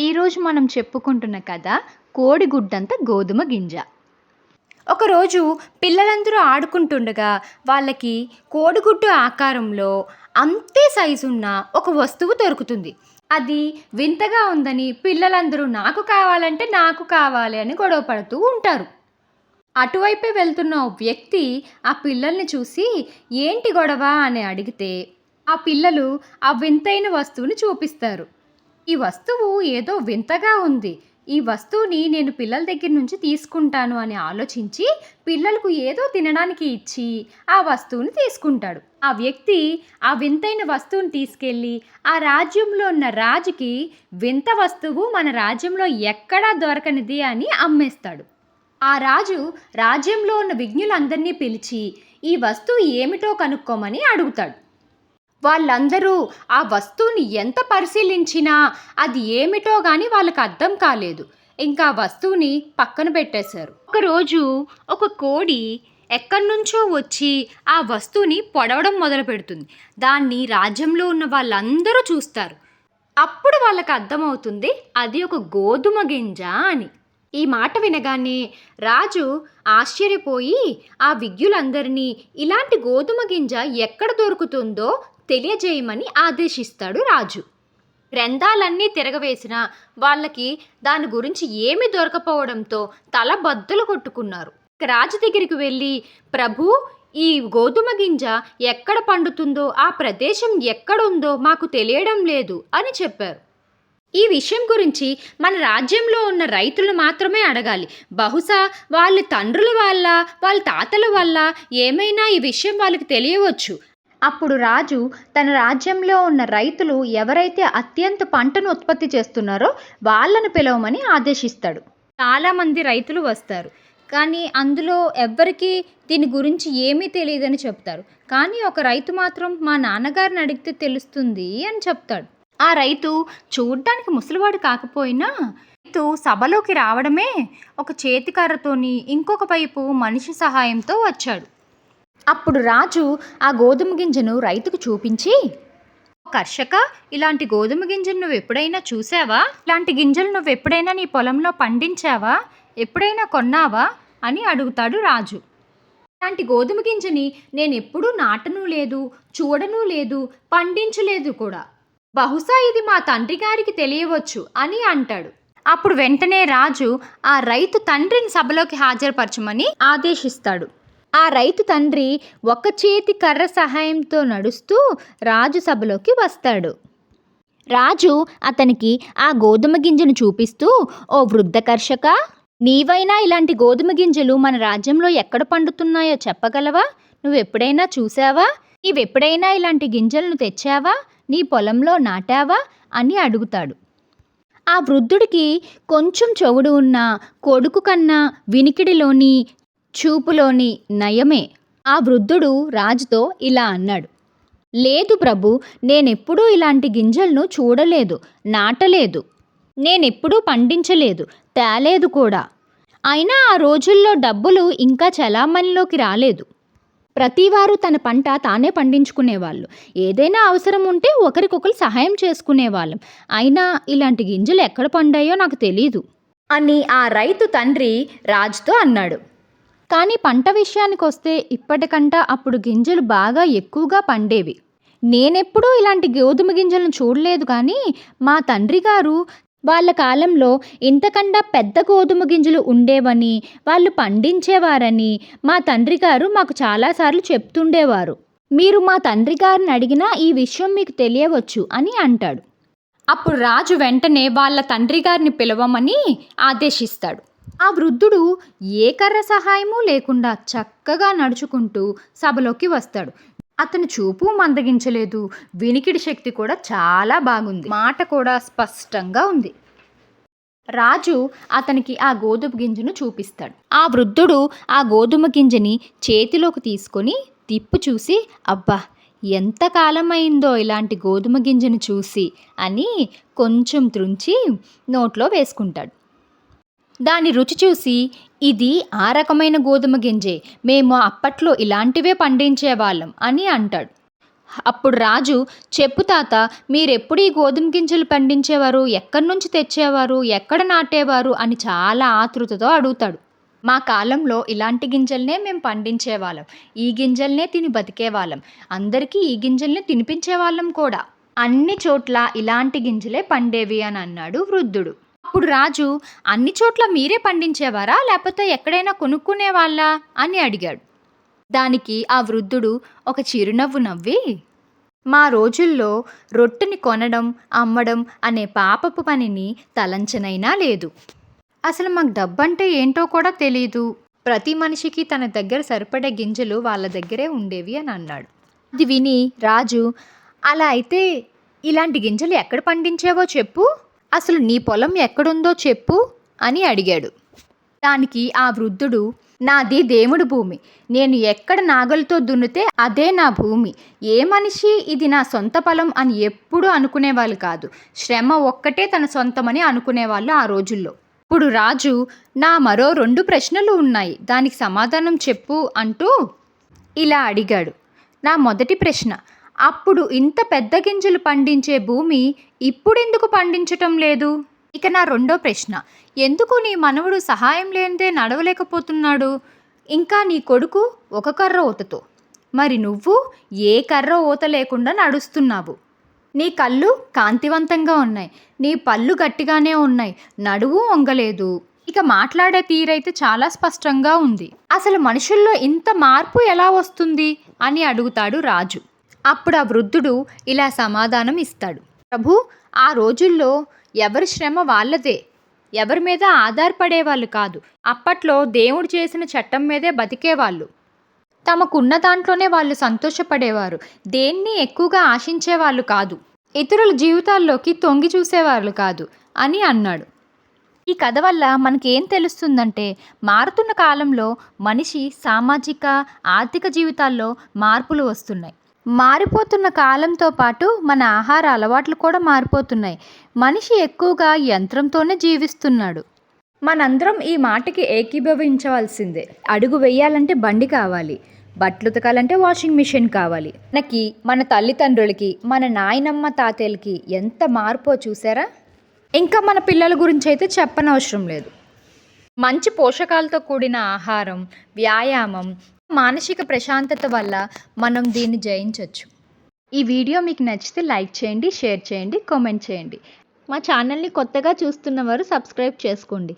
ఈరోజు మనం చెప్పుకుంటున్న కథ కోడిగుడ్డంత గోధుమ గింజ. ఒకరోజు పిల్లలందరూ ఆడుకుంటుండగా వాళ్ళకి కోడిగుడ్డు ఆకారంలో అంతే సైజు ఉన్న ఒక వస్తువు దొరుకుతుంది. అది వింతగా ఉందని పిల్లలందరూ నాకు కావాలంటే నాకు కావాలి అని గొడవ పడుతూ ఉంటారు. అటువైపే వెళ్తున్న ఓ వ్యక్తి ఆ పిల్లల్ని చూసి ఏంటి గొడవ? అని అడిగితే ఆ పిల్లలు ఆ వింతైన వస్తువుని చూపిస్తారు. ఈ వస్తువు ఏదో వింతగా ఉంది. ఈ వస్తువుని నేను పిల్లల దగ్గర నుంచి తీసుకుంటాను అని ఆలోచించి పిల్లలకు ఏదో తినడానికి ఇచ్చి ఆ వస్తువుని తీసుకుంటాడు. ఆ వ్యక్తి ఆ వింతైన వస్తువుని తీసుకెళ్ళి ఆ రాజ్యంలో ఉన్న రాజుకి వింత వస్తువు మన రాజ్యంలో ఎక్కడా దొరకనిది అని అమ్మేస్తాడు. ఆ రాజు రాజ్యంలో ఉన్న విజ్ఞులందరినీ పిలిచి ఈ వస్తువు ఏమిటో కనుక్కోమని అడుగుతాడు. వాళ్ళందరూ ఆ వస్తువుని ఎంత పరిశీలించినా అది ఏమిటో కానీ వాళ్ళకి అర్థం కాలేదు. ఇంకా వస్తువుని పక్కన పెట్టేశారు. ఒకరోజు ఒక కోడి ఎక్కడి నుంచో వచ్చి ఆ వస్తువుని పొడవడం మొదలు పెడుతుంది. దాన్ని రాజ్యంలో ఉన్న వాళ్ళందరూ చూస్తారు. అప్పుడు వాళ్ళకి అర్థమవుతుంది అది ఒక గోధుమ గింజ అని. ఈ మాట వినగానే రాజు ఆశ్చర్యపోయి ఆ విజ్ఞులందరినీ ఇలాంటి గోధుమ గింజ ఎక్కడ దొరుకుతుందో తెలియజేయమని ఆదేశిస్తాడు రాజు. గ్రంథాలన్నీ తిరగవేసిన వాళ్ళకి దాని గురించి ఏమి దొరకపోవడంతో తల బద్దలు కొట్టుకున్నారు. రాజు దగ్గరికి వెళ్ళి ప్రభు ఈ గోధుమ గింజ ఎక్కడ పండుతుందో ఆ ప్రదేశం ఎక్కడుందో మాకు తెలియడం లేదు అని చెప్పారు. ఈ విషయం గురించి మన రాజ్యంలో ఉన్న రైతులు మాత్రమే అడగాలి. బహుశా వాళ్ళ తండ్రుల వల్ల వాళ్ళ తాతల వల్ల ఏమైనా ఈ విషయం వాళ్ళకి తెలియవచ్చు. అప్పుడు రాజు తన రాజ్యంలో ఉన్న రైతులు ఎవరైతే అత్యంత పంటను ఉత్పత్తి చేస్తున్నారో వాళ్ళను పిలవమని ఆదేశిస్తాడు. చాలామంది రైతులు వస్తారు. కానీ అందులో ఎవ్వరికీ దీని గురించి ఏమీ తెలియదని చెప్తారు. కానీ ఒక రైతు మాత్రం మా నాన్నగారిని అడిగితే తెలుస్తుంది అని చెప్తాడు. ఆ రైతు చూడ్డానికి ముసలివాడు కాకపోయినా రైతు సభలోకి రావడమే ఒక చేతికర్రతోని ఇంకొక వైపు మనిషి సహాయంతో వచ్చాడు. అప్పుడు రాజు ఆ గోధుమ గింజను రైతుకు చూపించి కర్షక ఇలాంటి గోధుమ గింజలు నువ్వు ఎప్పుడైనా చూసావా? ఇలాంటి గింజలు నువ్వు ఎప్పుడైనా నీ పొలంలో పండించావా? ఎప్పుడైనా కొన్నావా? అని అడుగుతాడు రాజు. ఇలాంటి గోధుమ గింజని నేను ఎప్పుడూ నాటను లేదు చూడను లేదు పండించలేదు కూడా. బహుశా ఇది మా తండ్రి గారికి తెలియవచ్చు అని అంటాడు. అప్పుడు వెంటనే రాజు ఆ రైతు తండ్రిని సభలోకి హాజరుపరచమని ఆదేశిస్తాడు. ఆ రైతు తండ్రి ఒక చేతి కర్ర సహాయంతో నడుస్తూ రాజు సభలోకి వస్తాడు. రాజు అతనికి ఆ గోధుమ గింజను చూపిస్తూ ఓ వృద్ధ కర్షక నీవైనా ఇలాంటి గోధుమ గింజలు మన రాజ్యంలో ఎక్కడ పండుతున్నాయో చెప్పగలవా? నువ్వు ఎప్పుడైనా చూసావా నీవెప్పుడైనా ఇలాంటి గింజలను తెచ్చావా? నీ పొలంలో నాటావా? అని అడుగుతాడు. ఆ వృద్ధుడికి కొంచెం చెవుడు ఉన్న కొడుకు కన్నా వినికిడిలోని చూపులోని నయమే ఆ వృద్ధుడు రాజుతో ఇలా అన్నాడు. లేదు ప్రభు నేనెప్పుడూ ఇలాంటి గింజలను చూడలేదు నాటలేదు. నేనెప్పుడూ పండించలేదు తేలేదు కూడా. అయినా ఆ రోజుల్లో డబ్బులు ఇంకా చలామణిలోకి రాలేదు. ప్రతివారు తన పంట తానే పండించుకునేవాళ్ళు. ఏదైనా అవసరం ఉంటే ఒకరికొకరు సహాయం చేసుకునేవాళ్ళం. అయినా ఇలాంటి గింజలు ఎక్కడ పండాయో నాకు తెలీదు అని ఆ రైతు తండ్రి రాజుతో అన్నాడు. కానీ పంట విషయానికి వస్తే ఇప్పటికంట అప్పుడు గింజలు బాగా ఎక్కువగా పండేవి. నేనెప్పుడూ ఇలాంటి గోధుమ గింజలను చూడలేదు కానీ మా తండ్రి గారు వాళ్ళ కాలంలో ఇంతకన్నా పెద్ద గోధుమ గింజలు ఉండేవని వాళ్ళు పండించేవారని మా తండ్రి గారు మాకు చాలాసార్లు చెప్తుండేవారు. మీరు మా తండ్రి గారిని అడిగినా ఈ విషయం మీకు తెలియవచ్చు అని అంటాడు. అప్పుడు రాజు వెంటనే వాళ్ళ తండ్రి గారిని పిలవమని ఆదేశిస్తాడు. ఆ వృద్ధుడు ఏ కర్ర సహాయము లేకుండా చక్కగా నడుచుకుంటూ సభలోకి వస్తాడు. అతని చూపు మందగించలేదు. వినికిడి శక్తి కూడా చాలా బాగుంది. మాట కూడా స్పష్టంగా ఉంది. రాజు అతనికి ఆ గోధుమ గింజను చూపిస్తాడు. ఆ వృద్ధుడు ఆ గోధుమ గింజని చేతిలోకి తీసుకొని తిప్పు చూసి అబ్బా ఎంతకాలమైందో ఇలాంటి గోధుమ గింజను చూసి అని కొంచెం త్రుంచి నోట్లో వేసుకుంటాడు. దాని రుచి చూసి ఇది ఆ రకమైన గోధుమ గింజే మేము అప్పట్లో ఇలాంటివే పండించేవాళ్ళం అని అంటాడు. అప్పుడు రాజు చెప్పు తాత మీరెప్పుడు ఈ గోధుమ గింజలు పండించేవారు? ఎక్కడి నుంచి తెచ్చేవారు? ఎక్కడ నాటేవారు? అని చాలా ఆతృతతో అడుగుతాడు. మా కాలంలో ఇలాంటి గింజలనే మేము పండించేవాళ్ళం. ఈ గింజలనే తిని బతికేవాళ్ళం. అందరికీ ఈ గిన్నెల్ని తినిపించేవాళ్ళం కూడా. అన్ని చోట్ల ఇలాంటి గింజలే పండేవి అని అన్నాడు వృద్ధుడు. అప్పుడు రాజు అన్ని చోట్ల మీరే పండించేవారా? లేకపోతే ఎక్కడైనా కొనుక్కునేవాళ్ళా? అని అడిగాడు. దానికి ఆ వృద్ధుడు ఒక చిరునవ్వు నవ్వి మా రోజుల్లో రొట్టెని కొనడం అమ్మడం అనే పాపపు పనిని తలంచనైనా లేదు. అసలు మాకు డబ్బంటే ఏంటో కూడా తెలియదు ప్రతి మనిషికి తన దగ్గర సరిపడే గింజలు వాళ్ళ దగ్గరే ఉండేవి అని అన్నాడు. ఇది విని రాజు అలా అయితే ఇలాంటి గింజలు ఎక్కడ పండించేవో చెప్పు. అసలు నీ పొలం ఎక్కడుందో చెప్పు అని అడిగాడు. దానికి ఆ వృద్ధుడు నాది దేవుడి భూమి. నేను ఎక్కడ నాగలితో దున్నితే అదే నా భూమి. ఏ మనిషి ఇది నా సొంత పొలం అని ఎప్పుడూ అనుకునేవాళ్ళు కాదు. శ్రమ ఒక్కటే తన సొంతమని అనుకునేవాళ్ళు ఆ రోజుల్లో. ఇప్పుడు రాజు నా మరో రెండు ప్రశ్నలు ఉన్నాయి. దానికి సమాధానం చెప్పు అంటూ ఇలా అడిగాడు. నా మొదటి ప్రశ్న అప్పుడు ఇంత పెద్ద గింజలు పండించే భూమి ఇప్పుడెందుకు పండించటం లేదు? ఇక నా రెండో ప్రశ్న. ఎందుకు నీ మనవడు సహాయం లేనిదే నడవలేకపోతున్నాడు? ఇంకా నీ కొడుకు ఒక కర్ర ఊతతో మరి నువ్వు ఏ కర్ర ఊత లేకుండా నడుస్తున్నావు? నీ కళ్ళు కాంతివంతంగా ఉన్నాయి. నీ పళ్ళు గట్టిగానే ఉన్నాయి. నడువు వంగలేదు. ఇక మాట్లాడే తీరైతే చాలా స్పష్టంగా ఉంది. అసలు మనుషుల్లో ఇంత మార్పు ఎలా వస్తుంది? అని అడుగుతాడు రాజు. అప్పుడు ఆ వృద్ధుడు ఇలా సమాధానం ఇస్తాడు. ప్రభు ఆ రోజుల్లో ఎవరి శ్రమ వాళ్ళదే. ఎవరి మీద ఆధారపడేవాళ్ళు కాదు. అప్పట్లో దేవుడు చేసిన చట్టం మీదే బతికేవాళ్ళు. తమకున్న దాంట్లోనే వాళ్ళు సంతోషపడేవారు. దేన్ని ఎక్కువగా ఆశించేవాళ్ళు కాదు. ఇతరుల జీవితాల్లోకి తొంగి చూసేవాళ్ళు కాదు అని అన్నాడు. ఈ కథ వల్ల మనకేం తెలుస్తుందంటే మారుతున్న కాలంలో మనిషి సామాజిక ఆర్థిక జీవితాల్లో మార్పులు వస్తున్నాయి. మారిపోతున్న కాలంతో పాటు మన ఆహార అలవాట్లు కూడా మారిపోతున్నాయి. మనిషి ఎక్కువగా యంత్రంతోనే జీవిస్తున్నాడు. మనందరం ఈ మాటకి ఏకీభవించవలసిందే. అడుగు వేయాలంటే బండి కావాలి. బట్టలు ఉతకాలంటే వాషింగ్ మిషన్ కావాలి. మనకి మన తల్లిదండ్రులకి మన నాయనమ్మ తాతయ్యలకి ఎంత మార్పో చూసారా? ఇంకా మన పిల్లల గురించి అయితే చెప్పనవసరం లేదు. మంచి పోషకాలతో కూడిన ఆహారం వ్యాయామం మానసిక ప్రశాంతత వల్ల మనం దీన్ని జయించవచ్చు ఈ వీడియో మీకు నచ్చితే లైక్ చేయండి షేర్ చేయండి కామెంట్ చేయండి. మా ఛానల్ని కొత్తగా చూస్తున్నవారు సబ్స్క్రైబ్ చేసుకోండి.